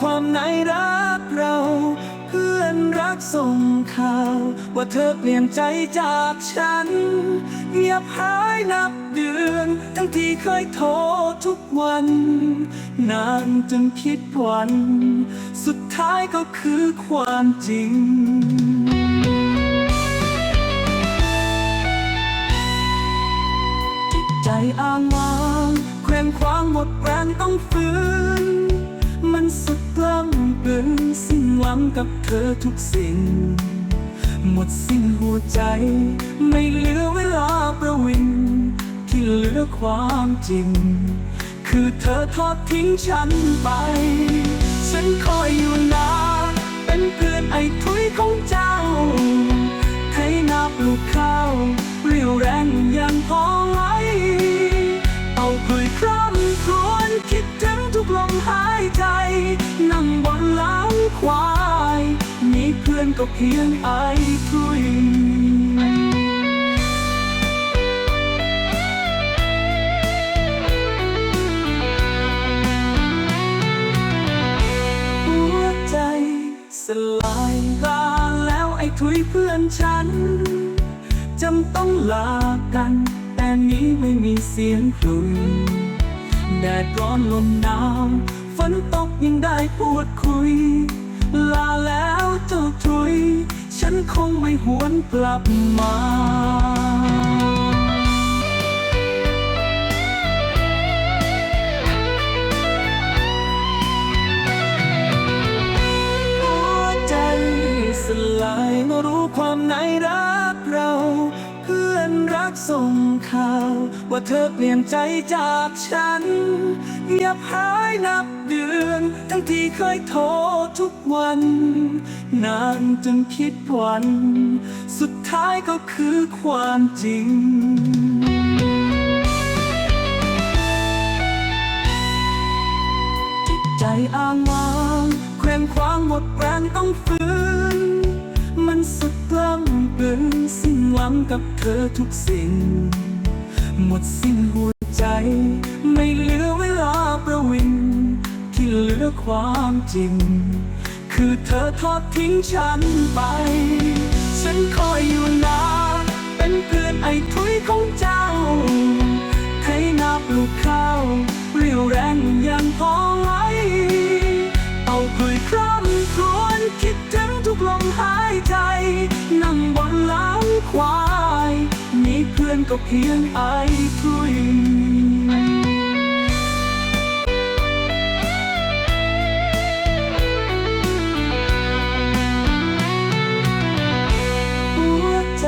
ความในรักเรา เพื่อนรักส่งข่าว ว่าเธอเปลี่ยนใจจากฉัน เงียบหายนับเดือน ทั้งที่เคยโทรทุกวัน นานจนคิดวัน สุดท้ายก็คือความจริงใจอ้างว้างเคว้งคว้างหมดแรงต้องฝืน มันสุดกล้ำกลืนสิ้นหวังกับเธอทุกสิ่ง หมดสิ้นหัวใจ ไม่เหลือเวลาประวิง ที่เหลือความจริง คือเธอทอดทิ้งฉันไป ฉันคอยอยู่นานเป็นเพื่อนไอ้ทุยของเจ้า บนหลังควาย มีเพื่อนก็เพียงไอ้ทุยหัวใจสลายลาแล้วไอ้ทุยเพื่อนฉัน จำต้องลากัน แต่นี้ไม่มีเสียงคลุยแดดร้อนลมหนาว ฝนตกยังได้พูดคุย ลาแล้วเจ้าทุย ฉันคงไม่หวนกลับมา ส่งข่าว ว่าเธอเปลี่ยนใจจากฉัน เงียบหายนับเดือน ทั้งที่เคยโทรทุกวัน นานจนคิดวัน สุดท้ายก็คือความจริงใจอ้างว้างเคว้งคว้างหมดแรงต้องฝืน มันสุดกล้ำกลืนสิ้นหวังกับเธอทุกสิ่ง หมดสิ้นหัวใจ ไม่เหลือเวลาประวิงที่เหลือความจริง คือเธอทอดทิ้งฉันไป ฉันคอยอยู่นาเป็นเพื่อนไอ้ทุยของเจ้า ให้นาปลูกข้าวเรียวแรงยังพอ ก็เพียงไอ้ทุยหัวใจ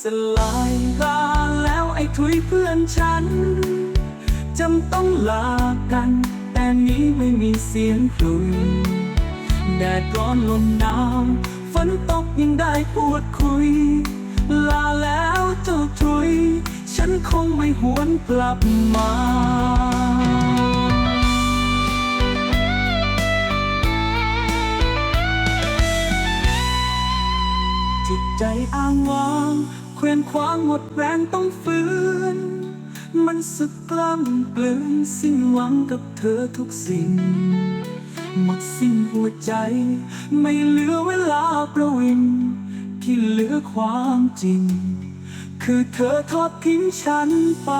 สลายลาแล้วไอ้ทุยเพื่อนฉันจำต้องลากัน แต่นี้ไม่มีเสียงคลุยแดดร้อนลมหนาวฝนตกยังได้พูดคุย ลาแล้วเจ้าทุย ฉันคงไม่หวนกลับมาจิตใจอ้างว้างเคว้งคว้างหมดแรงต้องฝืนมันสึกกล้ำกลืนสิ้นหวังกับเธอทุกสิ่ง หมดสิ้นหัวใจ ไม่เหลือเวลาประวิง ที่เหลือความจริง คือเธอทอดทิ้งฉันไป